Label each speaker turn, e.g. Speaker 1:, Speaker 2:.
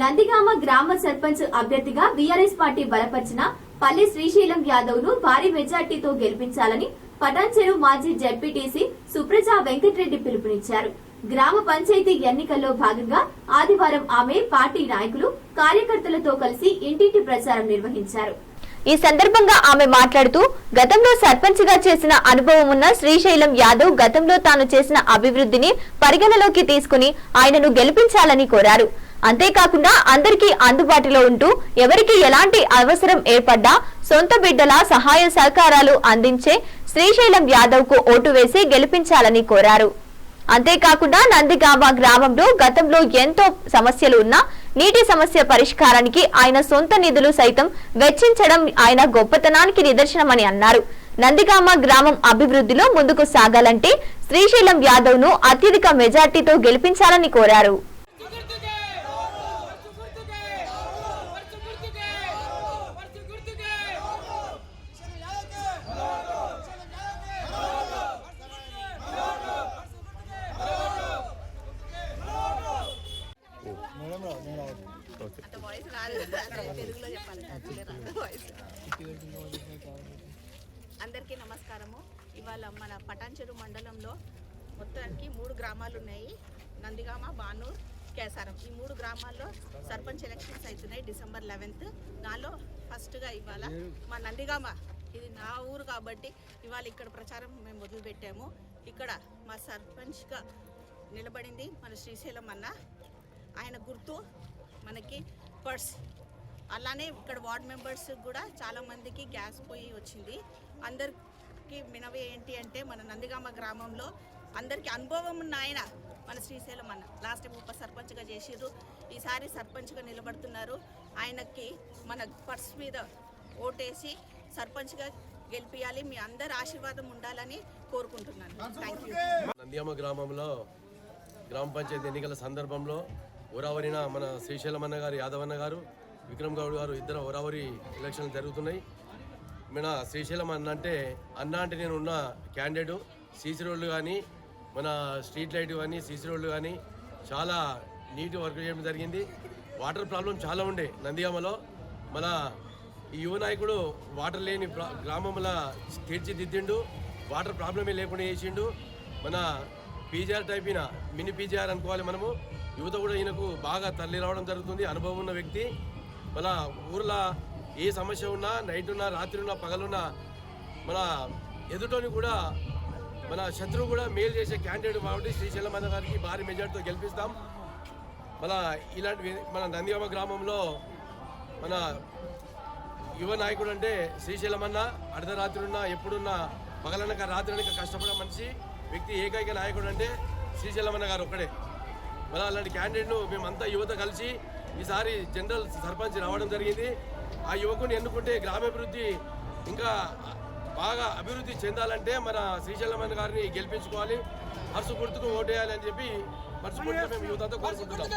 Speaker 1: నందిగామ గ్రామ సర్పంచ్ అభ్యర్థిగా BRS party బలపరిచిన పల్లి శ్రీశైలం యాదవ్ను భారీ మెజార్టీతో గెలిపించాలని పటాన్చెరు మాజీ జడ్పీటీసీ సుప్రజా వెంకటరెడ్డి పిలుపునిచ్చారు. గ్రామ పంచాయతీ ఎన్నికల్లో భాగంగా ఆదివారం ఆమె పార్టీ నాయకులు కార్యకర్తలతో కలిసి ఇంటింటి ప్రచారం నిర్వహించారు.
Speaker 2: ఈ సందర్భంగా ఆమె మాట్లాడుతూ గతంలో సర్పంచ్గా చేసిన అనుభవం ఉన్న శ్రీశైలం యాదవ్ గతంలో తాను చేసిన అభివృద్ధిని పరిగణలోకి తీసుకుని ఆయనను గెలిపించాలని కోరారు. అంతేకాకుండా అందరికీ అందుబాటులో ఉంటూ ఎవరికి ఎలాంటి అవసరం ఏర్పడ్డా సొంత బిడ్డల సహాయ సహకారాలు అందించే శ్రీశైలం యాదవ్కు ఓటు వేసి గెలిపించాలని కోరారు. అంతేకాకుండా నందిగామ గ్రామంలో గతంలో ఎంతో సమస్యలు ఉన్నా నీటి సమస్య పరిష్కారానికి ఆయన సొంత నిధులు సైతం వెచ్చించడం ఆయన గొప్పతనానికి నిదర్శనమని అన్నారు. నందిగామ గ్రామం అభివృద్ధిలో ముందుకు సాగాలంటే శ్రీశైలం యాదవ్ను అత్యధిక మెజార్టీతో గెలిపించాలని కోరారు
Speaker 3: గుర్తుకే వర్చు గుర్తుకే వర్చు గుర్తుకే వర్చు గుర్తుకే
Speaker 4: అందరికీ నమస్కారము. ఇవాళ మన పటాన్చెరు మండలంలో మొత్తానికి మూడు గ్రామాలు ఉన్నాయి. నందిగామ బానూర్ కేసారం. ఈ మూడు గ్రామాల్లో సర్పంచ్ ఎలక్షన్స్ అవుతున్నాయి డిసెంబర్ లెవెన్త్. దానిలో ఫస్ట్గా ఇవాళ మా నందిగామ. ఇది నా ఊరు కాబట్టి ఇవాళ ఇక్కడ ప్రచారం మేము మొదలుపెట్టాము ఇక్కడ మా సర్పంచ్గా నిలబడింది మన శ్రీశైలం అన్న. ఆయన గుర్తు మనకి పర్స్. అలానే ఇక్కడ వార్డ్ మెంబర్స్ కూడా చాలా మందికి గ్యాస్ పోయి వచ్చింది. అందరికి మినవి ఏంటి అంటే మన నందిగామ గ్రామంలో అందరికీ అనుభవం ఉన్న ఆయన మన శ్రీశైలం అన్న. లాస్ట్ టైం ఉప సర్పంచ్గా చేసిర్రు. ఈసారి సర్పంచ్గా నిలబడుతున్నారు. ఆయనకి మన పర్స్ మీద ఓటేసి సర్పంచ్గా గెలిపియాలి. మీ అందరి ఆశీర్వాదం ఉండాలని కోరుకుంటున్నాను. థ్యాంక్ యూ
Speaker 5: నంద్యామ గ్రామంలో గ్రామ పంచాయతీ ఎన్నికల సందర్భంలో ఒరావరిన మన శ్రీశైలమన్న గారు యాదవన్న గారు విక్రమ్ గౌడ్ గారు ఇద్దరు ఒరావరి ఎలక్షన్లు జరుగుతున్నాయి. మన శ్రీశైలం అన్న అంటే అన్న అంటే నేను ఉన్న క్యాండిడేట్. సీసీ రోడ్లు కానీ మన స్ట్రీట్ లైట్ కానీ సీసీ రోడ్లు కానీ చాలా నీట్ వర్క్ చేయడం జరిగింది. వాటర్ ప్రాబ్లం చాలా ఉండే నందిగామలో. మన ఈ యువ నాయకుడు వాటర్ లేని ప్రా- గ్రామంలో తీర్చిదిద్దిండు వాటర్ ప్రాబ్లమే లేకుండా చేసిండు. మన పీజీఆర్ టైప్ మినీ పీజీఆర్ అనుకోవాలి మనము. యువత కూడా ఈయనకు బాగా తల్లి రావడం జరుగుతుంది. అనుభవం ఉన్న వ్యక్తి. మన ఊర్లో ఏ సమస్య ఉన్నా నైట్ ఉన్నా రాత్రి ఉన్నా పగలున్నా మన ఎదుటోని కూడా మన శత్రువు కూడా మేలు చేసే క్యాండిడేట్ కాబట్టి శ్రీశైలం అన్న గారికి భారీ మెజార్టీతో గెలిపిస్తాం. మన ఇలాంటి మన నందిగామ గ్రామంలో మన యువ నాయకుడు అంటే శ్రీశైలం అన్న అర్ధరాత్రి ఉన్నా ఎప్పుడున్నా పగలనక రాత్రి కష్టపడే మనిషి వ్యక్తి ఏకైక నాయకుడు అంటే శ్రీశైలం అన్న గారు ఒక్కడే. మరి అలాంటి క్యాండిడేట్ను మేమంతా యువత కలిసి ఈసారి జనరల్ సర్పంచ్ రావడం జరిగింది. ఆ యువకుని ఎన్నుకుంటే గ్రామాభివృద్ధి ఇంకా బాగా అభివృద్ధి చెందాలంటే మన శ్రీశైలం గారిని గెలిపించుకోవాలి. హర్సు గుర్తుకు ఓటేయాలి అని చెప్పి మనస్ఫూర్తిగా మేము యువతతో కోరుకుంటున్నాం.